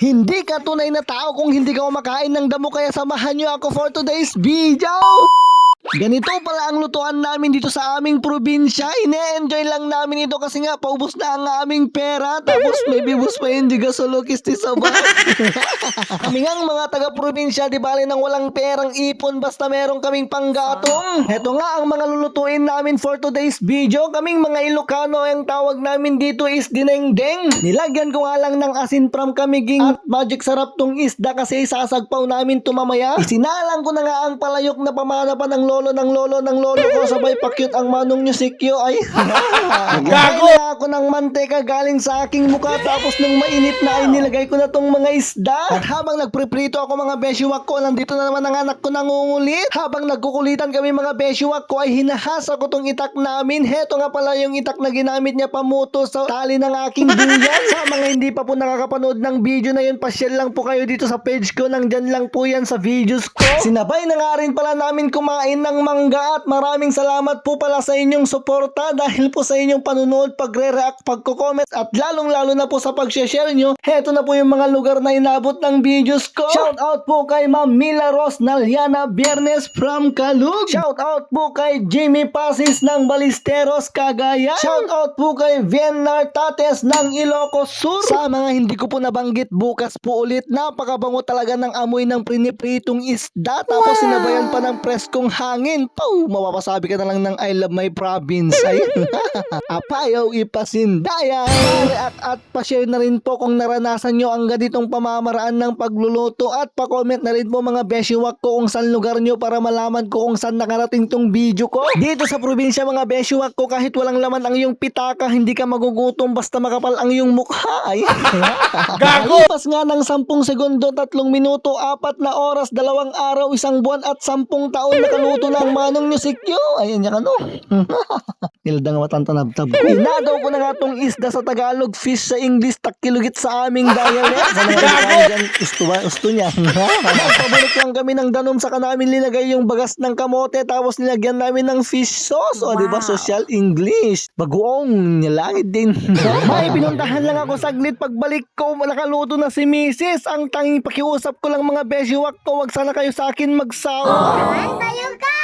Hindi ka tunay na tao kung hindi ka kumakain ng damo kaya samahan niyo ako for today's video. Ganito pala ang lutuan namin dito sa aming probinsya. Ine-enjoy lang namin ito kasi nga paubos na ang aming pera. Tapos may bibus pa yun, di gasolokis ti sabay. Kami nga ang mga taga-probinsya, di bali nang walang perang ipon basta meron kaming panggatong. Heto nga ang mga lulutuin namin for today's video. Kaming mga Ilocano, ang tawag namin dito is dinengdeng. Nilagyan ko nga lang ng asin from kamiging at magic sarap tong isda kasi sasagpaw namin tumamaya. Isinalang ko na nga ang palayok na pamana pa ng lolo ng lolo ng lolo ko sabay pakyut ang manong nyo sikyo ay Gago! ako ng manteka galing sa aking mukha tapos nung mainit na ay nilagay ko na tong mga isda. At habang nagpriprito ako mga beshiwak ko, nandito na naman ang anak ko nangungulit. Habang nagkukulitan kami mga beshiwak ko ay hinahasa ko tong itak namin. Heto nga pala yung itak na ginamit niya pamuto sa tali ng aking duyan. Sa mga hindi pa po nakakapanood ng video na yun, pasyal lang po kayo dito sa page ko. Nandyan lang po yan sa videos ko. Sinabay na nga rin pala namin kumain ng mangga at maraming salamat po pala sa inyong suporta dahil po sa inyong panunood, pagre-react, pagko-comment at lalong-lalo na po sa pag-share nyo. Heto na po yung mga lugar na inabot ng videos ko. Shout out po kay Ma'am Mila Ros Naliana Biernes from Kalug. Shout out po kay Jimmy Pasis ng Balisteros, Cagayan. Shout out po kay Viennar Tates ng Ilocos Sur. Sa mga hindi ko po nabanggit bukas po ulit, napakabango talaga ng amoy ng prinipritong isda. Tapos sinabayan pa ng preskong hangin. Pau! Mapapasabi ka na lang ng I love my province. Ay, apayaw ipasindaya. At, at pa-share na rin po kung naranasan nyo ang ganitong pamamaraan ng pagluluto at pa-comment na rin po mga beshiwak ko kung saan lugar nyo para malaman ko kung saan nakarating tong video ko. Dito sa probinsya mga beshiwak ko kahit walang laman ang iyong pitaka hindi ka magugutom basta makapal ang iyong mukha. Ay, Gago! Pas nga ng 10 segundo, 3 minuto, 4 na oras, dalawang araw, isang buwan at 10 taon nakaluto na ang manong nyo sikyo. Ayan yan ano. Nildang matantanabtab. Inagaw ko na nga tong isda sa Tagalog, fish sa English, takilugit sa aming dialect. Sa mga dyan, gusto ba? Gusto niya. Paborit lang kami ng danom sa namin linagay yung bagas ng kamote tapos nilagyan namin ng fish sauce. O, di ba? Social English. Bagoong, nilangit din. May pinuntahan lang ako saglit pagbalik ko, nakaluto na si Mrs. Ang tanging pakiusap ko lang mga beshiwak ko, wag sana kayo sa akin magsawa. tayo guys!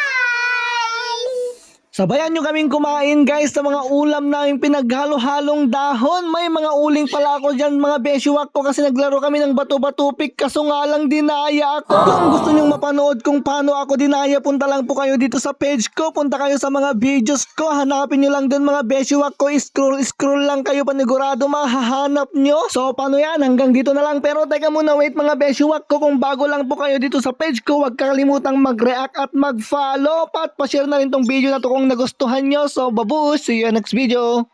Sabayan nyo kaming kumain guys sa mga ulam namin pinaghalo-halong dahon. May mga uling pala ako dyan mga beshiwak ko kasi naglaro kami ng bato-batupik kaso nga lang dinaya ako. Kung gusto nyong mapanood kung paano ako dinaya, punta lang po kayo dito sa page ko. Punta kayo sa mga videos ko. Hanapin nyo lang doon mga beshiwak ko. Scroll-scroll lang kayo panigurado mahahanap nyo. So paano yan? Hanggang dito na lang. Pero teka muna wait mga beshiwak ko. Kung bago lang po kayo dito sa page ko, huwag kalimutang mag-react at mag-follow. Pat pa-share na rin tong video na to kung nagustuhan nyo. So babush! See you next video!